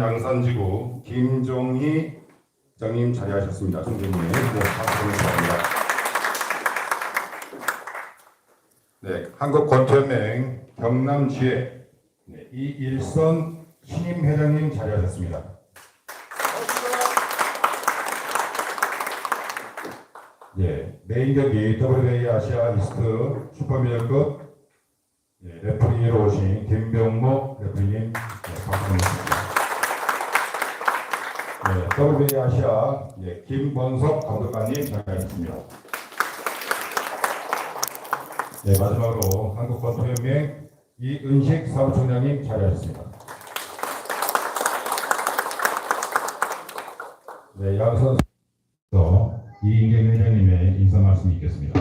양산지구 김종희 장님 자리하셨습니다. 총재님, 네, 박수 부탁드립니다. 네, 한국권투연맹 경남지회 네, 이일선 신임 회장님 자리하셨습니다. 예, 메인 경기 WBA 아시아 이스트 슈퍼미들급 예, 레프리로 오신 김병목 레프리님 네, 박수 드립니다. 네, WBA 아시아 예, 김권석 감독관님 자리하셨습니다. 네, 마지막으로 한국권투연맹 이은식 사무총장님 자리하셨습니다. 네, 양 선수 이인경 회장님의 인사 말씀이 있겠습니다.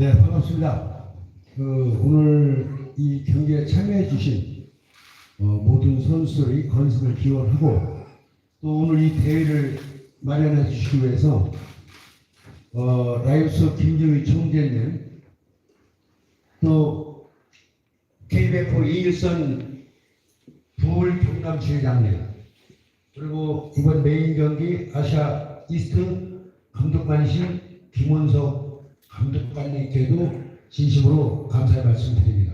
네, 반갑습니다. 그 오늘 이 경기에 참여해 주신 어, 모든 선수들의 건승을 기원하고 또 오늘 이 대회를 마련해 주시기 위해서 어, 라이브스 김정희 총재님 또 KBF 이일선 부울 경남 지회장님 그리고 이번 메인 경기 아시아 이스트 감독관이신 김원석 감독관님께도 진심으로 감사의 말씀드립니다.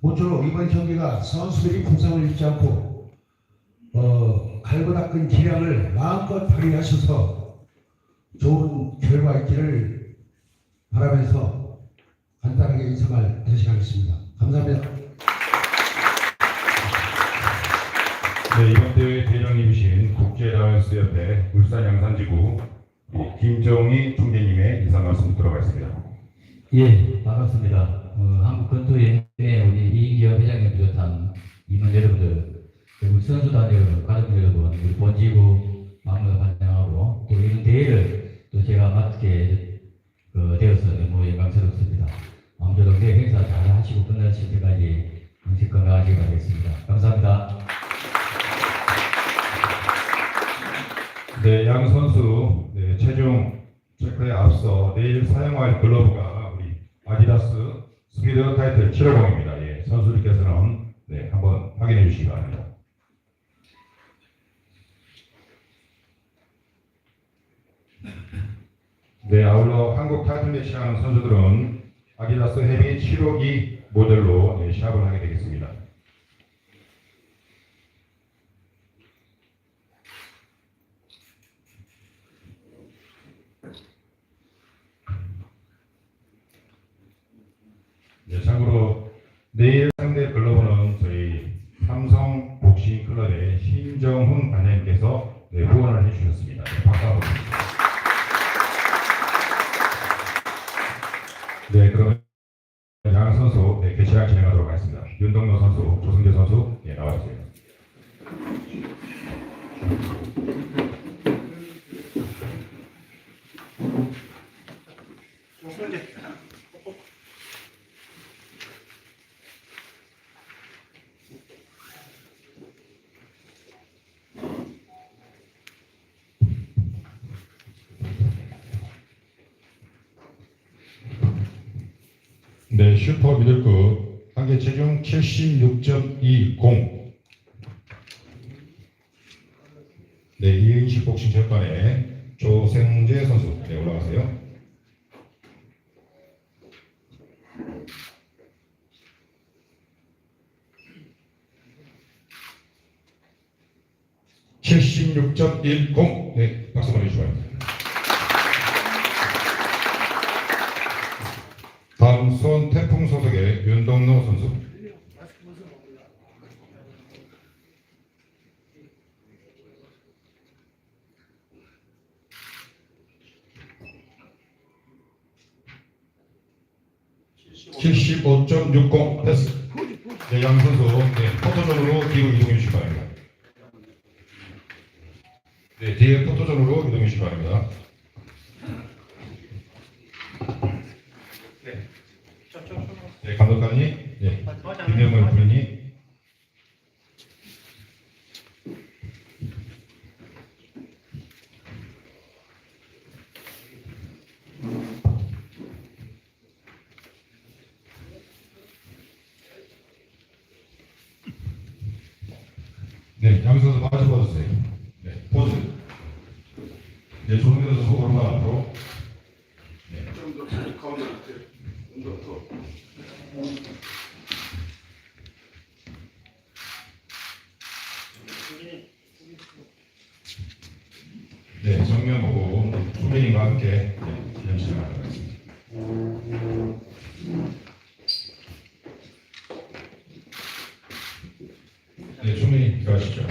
모쪼록 이번 경기가 선수들이 부상을 입지 않고 어, 갈고 닦은 기량을 마음껏 발휘하셔서 좋은 결과 있기를 바라면서 간단하게 인사말 대신하겠습니다. 감사합니다. 네, 이번 대회 대장님이신 국제라이언스협회 울산 양산지구 이 김정희 총재님의 인사 말씀 들어가겠습니다. 예, 반갑습니다. 어, 한국건투연 맹 우리 이인기업 회장님 비롯한 임원 여러분들, 그리고 선수단 여러분, 가족 여러분, 우리 본지구 막내 환영하고 또 이런 대회를 또 제가 맡게 그, 되어서 너무 영광스럽습니다. 아무쪼록 내 행사 잘 하시고 끝나실 때까지 영식 건강하시기 바라겠습니다. 감사합니다. 네, 양 선수 네, 최종 체크에 앞서 내일 사용할 글러브가 우리 아디다스 스피드 타이틀 750입니다. 예, 선수들께서는 네, 한번 확인해 주시기 바랍니다. 네, 아울러 한국 타이틀에 시작하는 선수들은 아디다스 헤비 752 모델로 네, 시합을 하게 되겠습니다. 네, 참고로 내일 상대 글러브는 저희 삼성 복싱 클럽의 신정훈 관장님께서 네, 후원을 해주셨습니다. 네, 박수 한번 드립니다. 네, 그러면 양 선수 네, 개최를 진행하도록 하겠습니다. 윤동노 선수, 조승재 선수 네, 나와주세요. 네, 슈퍼 미들급 한계 체중 76.20. 네, 이은식 복싱 체육관의 조생재 선수 네, 올라가세요. (76.10) 네시기 바랍니다. 다음 수원 태풍 소속의 윤동노 선수. (75.60) 패스. 네, 양 선수 네, 포토존으로 뒤로 이동해 주시기 바랍니다. 네, 뒤에 포토존으로 이동해 주시기 바랍니다. 네, 감독관이, 네, 김영걸 부인이, 네, 양선수 마주 봐주세요. 네, 포즈. 네, 조성현 선수 오른발 앞으로. 네, 좀더 가운데 이렇게 좀더 더. 네, 정면 보고 후배님과 함께 네, 기념식을 하겠습니다. 네, 조민이 들어가시죠.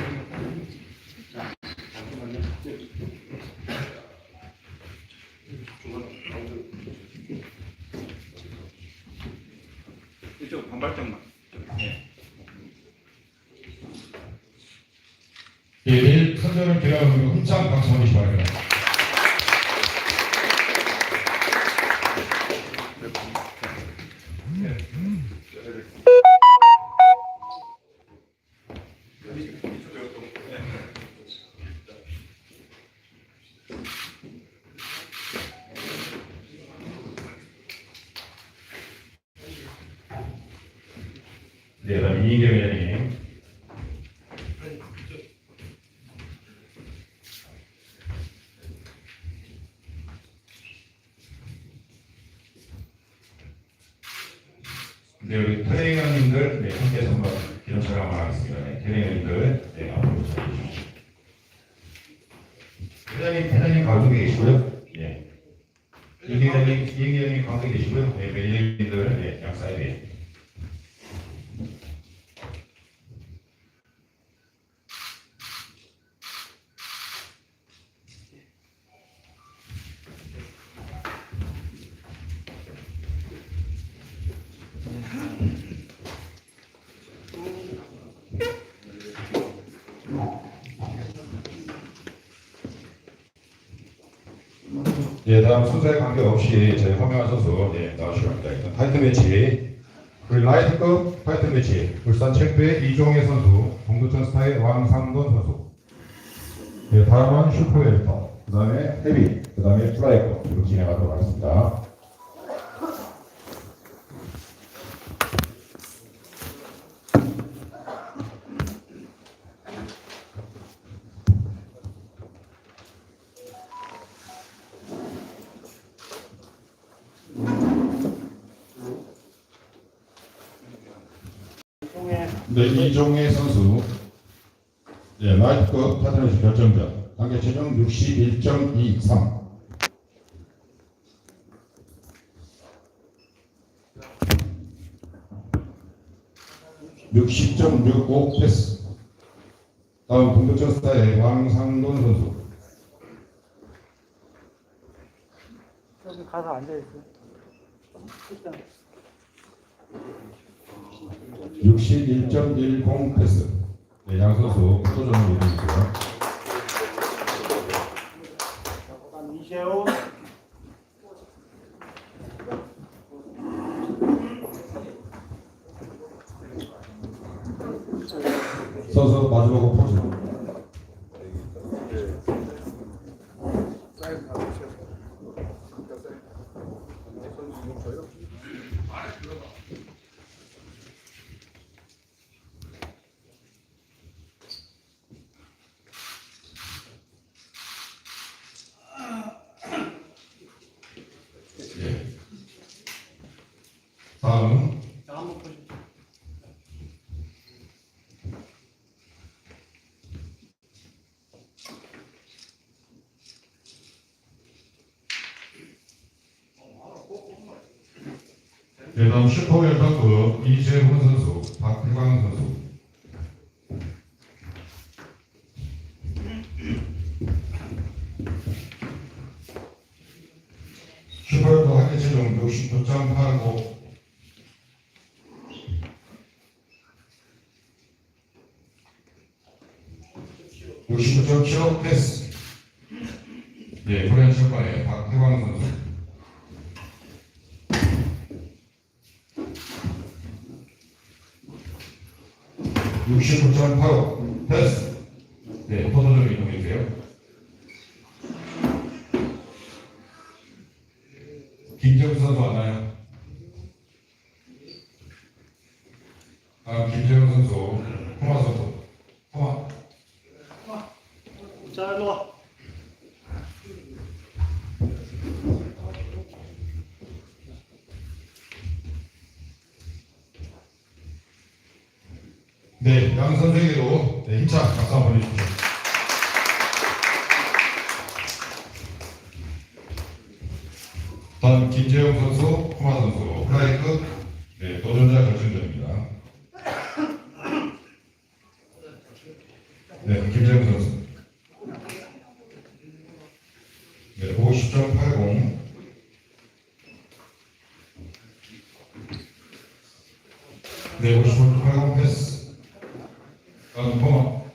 이쪽 반발짝만. 예, 선전을 기념하고 훈장 박수 주시기 바랍니다. 네, 다음 이인경 회장님. 네, 우리 트레이너님들 네, 함께 선발 기념 촬영을 하겠습니다. 네, 트레이너님들 네, 앞으로 오셔주십시오. 회장님, 회장님 가운데 계시고요. 예. 이 회장님, 이 회장님 가운데 계시고요. 네, 매니저님들 네, 양 사이드에. 예, 다음 순서에 관계없이 저희 선수 예, 나오시기 바랍니다. 일단 타이틀 매치. 우리 라이트급 타이틀 매치. 울산 챔프의 이종혜 선수 동두천 스타의 왕상돈 선수. 예, 다음은 슈퍼웰터. 그 다음에 헤비 그 다음에 플라이급 이렇게 진행하도록 하겠습니다. 네, 이종혜 선수 예, 라이트급 타이틀 매치 결정전 단계 최종 61.23 60.65 패스. 다음 동부천 스타의 왕상돈 선수. 여기 가서 앉아있어. 일단 61.10 패스. 네, 양 선수 포토전을 올려주세요. 이재호. 선수 마주보고 포즈. 사이즈 다 주셔서. 그러니까 사이즈. 선수 뭉쳐요. 예. 네, 다음 슈퍼웰터급 이재훈 선수, 박태광 선수. 슈퍼웰터 학계 체중 69.85 69.75 패스. 예, 코리안 슈퍼의 박태광 선수. 69.85 패스. 네,요. 김정수 선수 왔나요? 아, 김재훈 선수, 토마 선수, 토마, 네, 양 선생에게도 네, 힘찬 박수 한번 해주십시오. 다음 김재영 선수, 코마 선수, 플라이급 네, 도전자 결승전입니다. 네, 김재영 선수. 네, 50.80. 네, 50.80 패스. 다음 코마.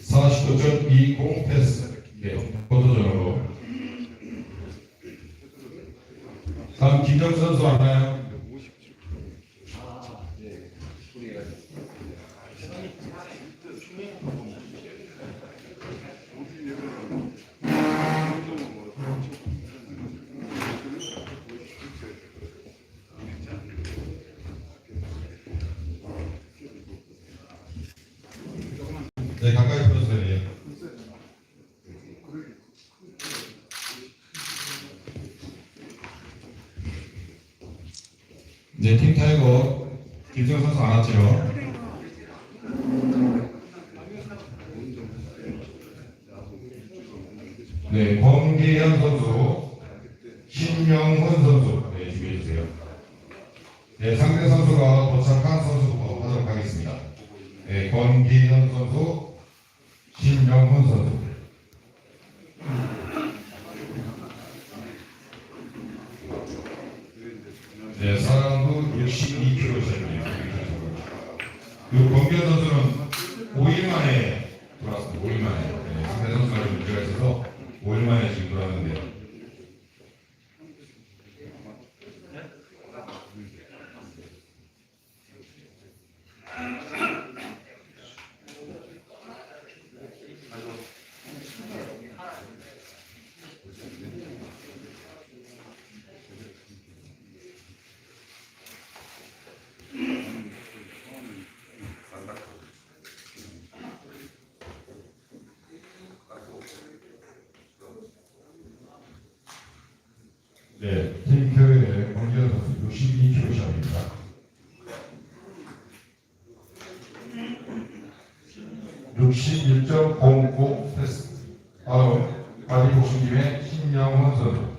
사십구 점이공 패스. 네, 김정 선수 왔나요? 네, 가까이 팀 타이거 김정 선수 안 왔죠? 네, 권기현 선수, 신명훈 선수, 네, 준비해 주세요. 네, 상대 선수가 도착한 선수부터 하도록 하겠습니다. 네, 권기현 선수, 신명훈 선수. 네, 사람도 62kg 차입니다. 그리고 권기현 선수는 5일 만에 돌아왔습니다. 5일 만에. 네, 상대 선수가 좀 문제가 있어서 5일 만에 지금 돌아왔는데요. 네, 권기현 선수 62kg 차입니다. 61.09 패스. 다음 바디 복싱팀의 신영훈 선수.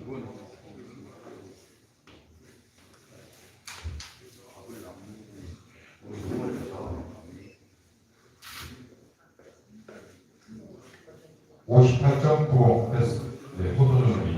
(58.95) 패스 네, 있고요.